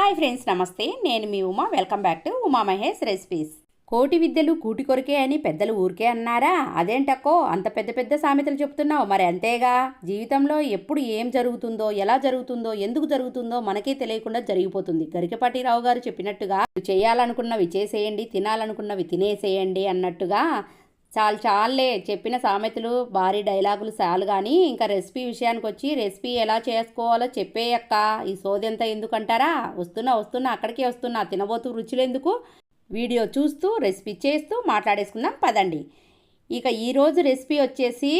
Hi friends నమస్తే. నేను మీ Uma. Welcome back to Uma Mahesh recipes కోటి విద్యలు కూటి కొరికే అని పెద్దలు ఊరికే అన్నారా? అదేంటక్కో? అంత పెద్ద పెద్ద సామెతలు చెప్తున్నావు. మరి అంతేగా? జీవితంలో ఎప్పుడు ఏం జరుగుతుందో ఎలా జరుగుతుందో ఎందుకు జరుగుతుందో మనకే తెలియకుండా జరిగిపోతుంది. గరికపాటి రావు గారు చెప్పినట్టుగా చేయాలనుకున్నవి చేసేయండి తినాలనుకున్నవి తినేసేయండి అన్నట్టుగా చాలు చాలే చెప్పిన సామెతలు భారీ డైలాగులు చాలు కానీ ఇంకా రెసిపీ విషయానికి వచ్చి రెసిపీ ఎలా చేసుకోవాలో చెప్పేయక్క ఈ సోదెంత ఎందుకంటారా? వస్తున్నా వస్తున్నా అక్కడికే వస్తున్నా తినబోతూ రుచులు ఎందుకు వీడియో చూస్తూ రెసిపీ చేస్తూ మాట్లాడేసుకుందాం పదండి. ఇక ఈరోజు రెసిపీ వచ్చేసి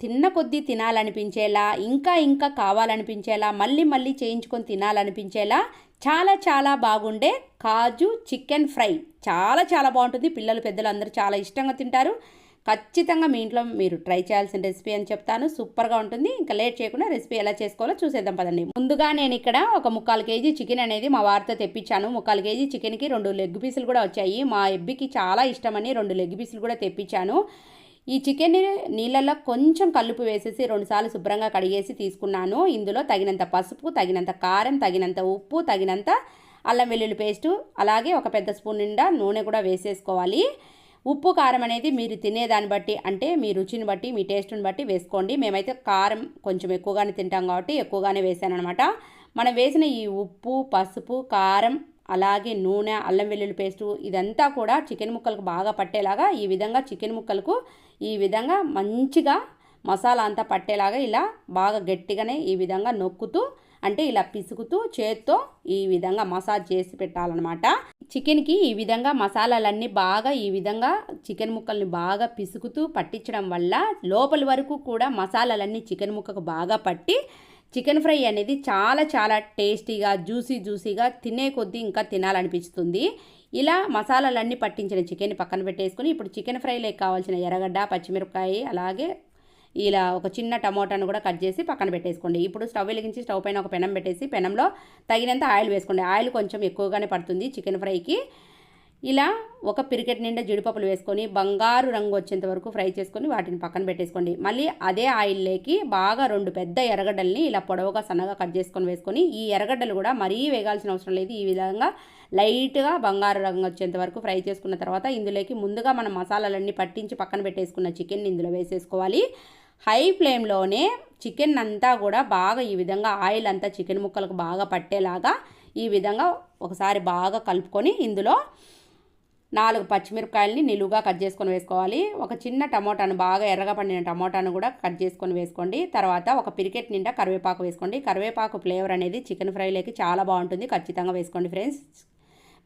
తిన్న కొద్దీ తినాలనిపించేలా ఇంకా ఇంకా కావాలనిపించేలా మళ్ళీ మళ్ళీ చేయించుకొని తినాలనిపించేలా చాలా చాలా బాగుండే కాజు చికెన్ ఫ్రై. చాలా చాలా బాగుంటుంది. పిల్లలు పెద్దలు అందరూ చాలా ఇష్టంగా తింటారు. ఖచ్చితంగా మీ ఇంట్లో మీరు ట్రై చేయాల్సిన రెసిపీ అని చెప్తాను. సూపర్గా ఉంటుంది. ఇంకా లేట్ చేయకుండా రెసిపీ ఎలా చేసుకోవాలో చూసేద్దాం పదండి. ముందుగా నేను ఇక్కడ ఒక ముక్కాలు కేజీ చికెన్ అనేది మా వారితో తెప్పించాను. ముక్కాలు కేజీ చికెన్కి రెండు లెగ్ పీసులు కూడా వచ్చాయి. మా ఎబ్బికి చాలా ఇష్టమని రెండు లెగ్ పీసులు కూడా తెప్పించాను. ఈ చికెన్ని నీళ్ళల్లో కొంచెం కలుపు వేసేసి రెండుసార్లు శుభ్రంగా కడిగేసి తీసుకున్నాను. ఇందులో తగినంత పసుపు తగినంత కారం తగినంత ఉప్పు తగినంత అల్లం వెల్లుల్లి పేస్టు అలాగే ఒక పెద్ద స్పూన్ నిండా నూనె కూడా వేసేసుకోవాలి. ఉప్పు కారం అనేది మీరు తినేదాన్ని బట్టి అంటే మీ రుచిని బట్టి మీ టేస్ట్ని బట్టి వేసుకోండి. మేమైతే కారం కొంచెం ఎక్కువగానే తింటాం కాబట్టి ఎక్కువగానే వేసాను అనమాట మనం వేసిన ఈ ఉప్పు పసుపు కారం అలాగే నూనె అల్లం వెల్లుల్లి పేస్టు ఇదంతా కూడా చికెన్ ముక్కలకు బాగా పట్టేలాగా ఈ విధంగా చికెన్ ముక్కలకు ఈ విధంగా మంచిగా మసాలా అంతా పట్టేలాగా ఇలా బాగా గట్టిగానే ఈ విధంగా నొక్కుతూ అంటే ఇలా పిసుకుతూ చేత్తో ఈ విధంగా మసాజ్ చేసి పెట్టాలన్నమాట. చికెన్కి ఈ విధంగా మసాలాలన్నీ బాగా ఈ విధంగా చికెన్ ముక్కల్ని బాగా పిసుకుతూ పట్టించడం వల్ల లోపలి వరకు కూడా మసాలాలన్నీ చికెన్ ముక్కకు బాగా పట్టి చికెన్ ఫ్రై అనేది చాలా చాలా టేస్టీగా జ్యూసీ జ్యూసీగా తినే కొద్దీ ఇంకా తినాలనిపిస్తుంది. ఇలా మసాలాలన్నీ పట్టించిన చికెన్ పక్కన పెట్టేసుకొని ఇప్పుడు చికెన్ ఫ్రైలోకి కావాల్సిన ఎర్రగడ్డ పచ్చిమిరపకాయ అలాగే ఇలా ఒక చిన్న టమోటాను కూడా కట్ చేసి పక్కన పెట్టేసుకోండి. ఇప్పుడు స్టవ్ వెలిగించి స్టవ్ పైన ఒక పెనం పెట్టేసి పెనంలో తగినంత ఆయిల్ వేసుకోండి. ఆయిల్ కొంచెం ఎక్కువగానే పడుతుంది చికెన్ ఫ్రైకి. ఇలా ఒక పిరికెట్ నిండా జీడిపప్పులు వేసుకొని బంగారు రంగు వచ్చేంత వరకు ఫ్రై చేసుకొని వాటిని పక్కన పెట్టేసుకోండి. మళ్ళీ అదే ఆయిల్లోకి బాగా రెండు పెద్ద ఎర్రగడ్డల్ని ఇలా పొడవుగా సన్నగా కట్ చేసుకొని వేసుకొని ఈ ఎర్రగడ్డలు కూడా మరీ వేగాల్సిన అవసరం లేదు. ఈ విధంగా లైట్గా బంగారు రంగు వచ్చేంత వరకు ఫ్రై చేసుకున్న తర్వాత ఇందులోకి ముందుగా మనం మసాలాలన్నీ పట్టించి పక్కన పెట్టేసుకున్న చికెన్ ఇందులో వేసేసుకోవాలి. హై ఫ్లేమ్లోనే చికెన్ అంతా కూడా బాగా ఈ విధంగా ఆయిల్ అంతా చికెన్ ముక్కలకు బాగా పట్టేలాగా ఈ విధంగా ఒకసారి బాగా కలుపుకొని ఇందులో నాలుగు పచ్చిమిరపకాయలని నిలువుగా కట్ చేసుకొని వేసుకోవాలి. ఒక చిన్న టమోటాను బాగా ఎర్రగా పండిన టమోటాను కూడా కట్ చేసుకొని వేసుకోండి. తర్వాత ఒక పిరికెట్ నిండా కరివేపాకు వేసుకోండి. కరివేపాకు ఫ్లేవర్ అనేది చికెన్ ఫ్రైలోకి చాలా బాగుంటుంది. ఖచ్చితంగా వేసుకోండి ఫ్రెండ్స్.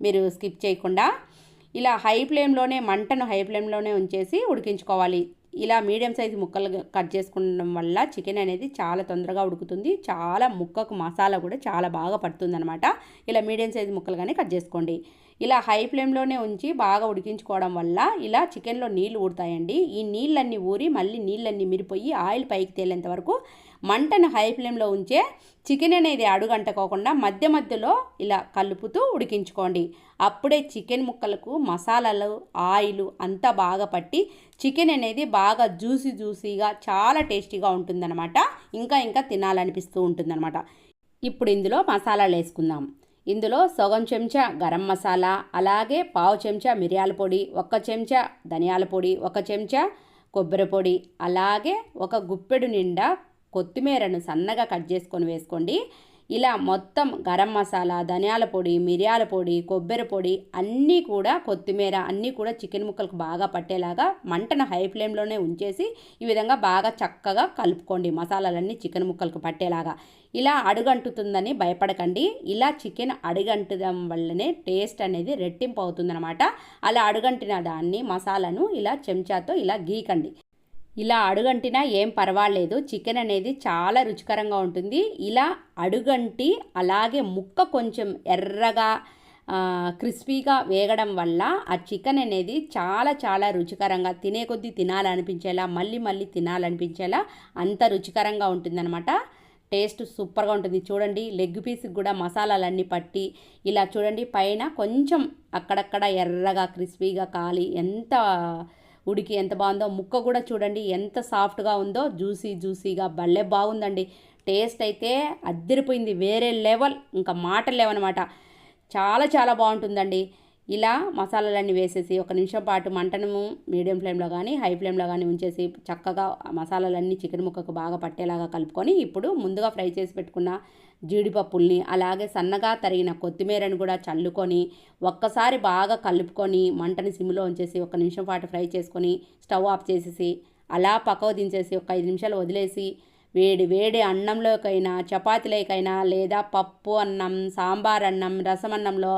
మీరు స్కిప్ చేయకుండా ఇలా హై ఫ్లేమ్లోనే మంటను హై ఫ్లేమ్లోనే ఉంచేసి ఉడికించుకోవాలి. ఇలా మీడియం సైజు ముక్కలు కట్ చేసుకోవడం వల్ల చికెన్ అనేది చాలా తొందరగా ఉడుకుతుంది. చాలా ముక్కకు మసాలా కూడా చాలా బాగా పడుతుంది అనమాట ఇలా మీడియం సైజు ముక్కలుగానే కట్ చేసుకోండి. ఇలా హై ఫ్లేమ్లోనే ఉంచి బాగా ఉడికించుకోవడం వల్ల ఇలా చికెన్లో నీళ్ళు ఊడతాయండి ఈ నీళ్ళన్నీ ఊరి మళ్ళీ నీళ్ళన్నీ మిరిపోయి ఆయిల్ పైకి తేలేంత వరకు మంటను హై ఫ్లేమ్లో ఉంచే చికెన్ అనేది అడుగంటకోకుండా మధ్య మధ్యలో ఇలా కలుపుతూ ఉడికించుకోండి. అప్పుడే చికెన్ ముక్కలకు మసాలాలు ఆయిల్ అంతా బాగా పట్టి చికెన్ అనేది బాగా జ్యూసీ జ్యూసీగా చాలా టేస్టీగా ఉంటుందన్నమాట. ఇంకా ఇంకా తినాలనిపిస్తూ ఉంటుందన్నమాట. ఇప్పుడు ఇందులో మసాలాలు వేసుకుందాం. ఇందులో సగం చెంచా గరం మసాలా అలాగే పావు చెంచా మిరియాల పొడి ఒక చెంచా ధనియాల పొడి ఒక చెంచా కొబ్బరి పొడి అలాగే ఒక గుప్పెడు నిండా కొత్తిమీరను సన్నగా కట్ చేసుకొని వేసుకోండి. ఇలా మొత్తం గరం మసాలా ధనియాల పొడి మిరియాల పొడి కొబ్బరి పొడి అన్నీ కూడా కొత్తిమీర అన్నీ కూడా చికెన్ ముక్కలకు బాగా పట్టేలాగా మంటను హై ఫ్లేమ్లోనే ఉంచేసి ఈ విధంగా బాగా చక్కగా కలుపుకోండి. మసాలాలన్నీ చికెన్ ముక్కలకు పట్టేలాగా. ఇలా అడుగంటుతుందని భయపడకండి. ఇలా చికెన్ అడుగంటడం వల్లనే టేస్ట్ అనేది రెట్టింపు అవుతుందన్నమాట. అలా అడుగంటిన దాన్ని మసాలాను ఇలా చెంచాతో ఇలా గీకండి. ఇలా అడుగంటినా ఏం పర్వాలేదు. చికెన్ అనేది చాలా రుచికరంగా ఉంటుంది. ఇలా అడుగంటి అలాగే ముక్క కొంచెం ఎర్రగా క్రిస్పీగా వేగడం వల్ల ఆ చికెన్ అనేది చాలా చాలా రుచికరంగా తినే కొద్దీ తినాలనిపించేలా మళ్ళీ మళ్ళీ తినాలనిపించేలా అంత రుచికరంగా ఉంటుందన్నమాట. టేస్ట్ సూపర్గా ఉంటుంది. చూడండి లెగ్ పీస్కి కూడా మసాలాలన్నీ పట్టి ఇలా చూడండి పైన కొంచెం అక్కడక్కడ ఎర్రగా క్రిస్పీగా కాలి ఎంత ఉడికి ఎంత బాగుందో ముక్క కూడా చూడండి ఎంత సాఫ్ట్గా ఉందో జ్యూసీ జ్యూసీగా భలే బాగుందండి. టేస్ట్ అయితే అద్దరిపోయింది వేరే లెవెల్ ఇంకా మాట లేవనమాట. చాలా చాలా బాగుంటుందండి. ఇలా మసాలాలన్నీ వేసేసి ఒక నిమిషం పాటు మంటను మీడియం ఫ్లేమ్లో కానీ హై ఫ్లేమ్లో కానీ ఉంచేసి చక్కగా మసాలాలన్నీ చికెన్ ముక్కకు బాగా పట్టేలాగా కలుపుకొని ఇప్పుడు ముందుగా ఫ్రై చేసి పెట్టుకున్న జీడిపప్పుల్ని అలాగే సన్నగా తరిగిన కొత్తిమీరను కూడా చల్లుకొని ఒక్కసారి బాగా కలుపుకొని మంటని సిమ్లో ఉంచేసి ఒక నిమిషం పాటు ఫ్రై చేసుకొని స్టవ్ ఆఫ్ చేసేసి అలా పక్కకు దించేసి ఒక ఐదు నిమిషాలు వదిలేసి వేడి వేడి అన్నంలోకైనా చపాతీలోకైనా లేదా పప్పు అన్నం సాంబార్ అన్నం రసం అన్నంలో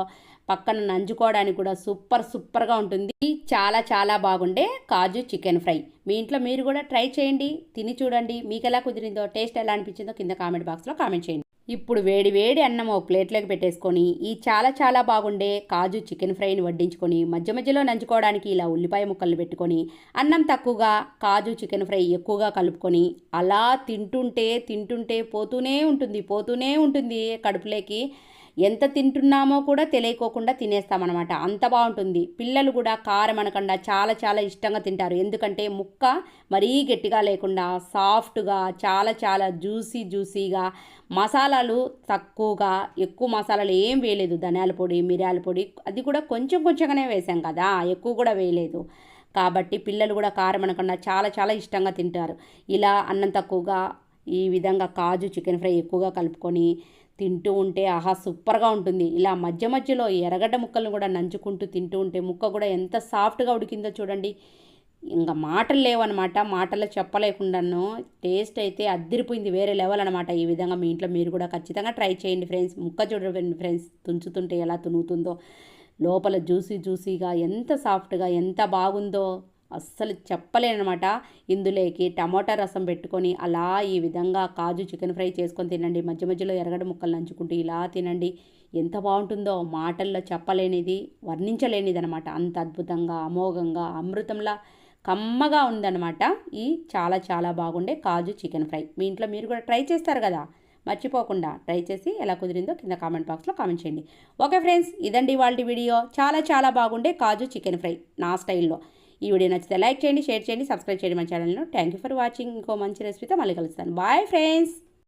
పక్కన నంజుకోవడానికి కూడా సూపర్ సూపర్గా ఉంటుంది. చాలా చాలా బాగుండే కాజు చికెన్ ఫ్రై. మీ ఇంట్లో మీరు కూడా ట్రై చేయండి. తిని చూడండి. మీకు ఎలా కుదిరిందో టేస్ట్ ఎలా అనిపించిందో కింద కామెంట్ బాక్స్లో కామెంట్ చేయండి. ఇప్పుడు వేడి వేడి అన్నం ఒక ప్లేట్లోకి పెట్టేసుకొని ఈ చాలా చాలా బాగుండే కాజు చికెన్ ఫ్రైని వడ్డించుకొని మధ్య మధ్యలో నంచుకోవడానికి ఇలా ఉల్లిపాయ ముక్కలు పెట్టుకొని అన్నం తక్కువగా కాజు చికెన్ ఫ్రై ఎక్కువగా కలుపుకొని అలా తింటుంటే తింటుంటే పోతూనే ఉంటుంది పోతూనే ఉంటుంది కడుపులోకి. ఎంత తింటున్నామో కూడా తెలియకోకుండా తినేస్తామన్నమాట. అంత బాగుంటుంది. పిల్లలు కూడా కారం అనకుండా చాలా చాలా ఇష్టంగా తింటారు. ఎందుకంటే ముక్క మరీ గట్టిగా లేకుండా సాఫ్ట్గా చాలా చాలా జ్యూసీ జ్యూసీగా మసాలాలు తక్కువగా ఎక్కువ మసాలాలు ఏం వేయలేదు. ధనియాల పొడి మిరియాల పొడి అది కూడా కొంచెం కొంచెంగానే వేసాం కదా ఎక్కువ కూడా వేయలేదు. కాబట్టి పిల్లలు కూడా కారం అనకుండా చాలా చాలా ఇష్టంగా తింటారు. ఇలా అన్నం తక్కువగా ఈ విధంగా కాజు చికెన్ ఫ్రై ఎక్కువగా కలుపుకొని తింటూ ఉంటే ఆహా సూపర్గా ఉంటుంది. ఇలా మధ్య మధ్యలో ఎర్రగడ్డ ముక్కలను కూడా నంచుకుంటూ తింటూ ఉంటే ముక్క కూడా ఎంత సాఫ్ట్గా ఉడికిందో చూడండి. ఇంకా మాటలు లేవన్నమాట మాటలు చెప్పలేకుండాను టేస్ట్ అయితే అద్దరిపోయింది. వేరే లెవెల్ అనమాట. ఈ విధంగా మీ ఇంట్లో మీరు కూడా ఖచ్చితంగా ట్రై చేయండి ఫ్రెండ్స్. ముక్క చూడండి ఫ్రెండ్స్. తుంచుతుంటే ఎలా తునుగుతుందో లోపల జ్యూసీ జ్యూసీగా ఎంత సాఫ్ట్గా ఎంత బాగుందో. అస్సలు చెప్పలేనమాట. ఇందులోకి టమాటా రసం పెట్టుకొని అలా ఈ విధంగా కాజు చికెన్ ఫ్రై చేసుకొని తినండి. మధ్య మధ్యలో ఎరగడ ముక్కలు నంచుకుంటూ ఇలా తినండి. ఎంత బాగుంటుందో మాటల్లో చెప్పలేనిది వర్ణించలేనిది అనమాట అంత అద్భుతంగా అమోఘంగా అమృతంలా కమ్మగా ఉందన్నమాట ఈ చాలా చాలా బాగుండే కాజు చికెన్ ఫ్రై. మీ ఇంట్లో మీరు కూడా ట్రై చేస్తారు కదా? మర్చిపోకుండా ట్రై చేసి ఎలా కుదిరిందో కింద కామెంట్ బాక్స్లో కామెంట్ చేయండి. ఓకే ఫ్రెండ్స్ ఇదండి వాళ్ళ వీడియో. చాలా చాలా బాగుండే కాజు చికెన్ ఫ్రై నా స్టైల్లో. ఈ వీడియో నచ్చితే లైక్ చేయండి షేర్ చేయండి సబ్స్క్రైబ్ చేయండి మన ఛానల్ను. థ్యాంక్ యూ ఫర్ వాచింగ్ ఇంకో మంచి రెసిపీతో మళ్ళీ కలుస్తాను. Bye friends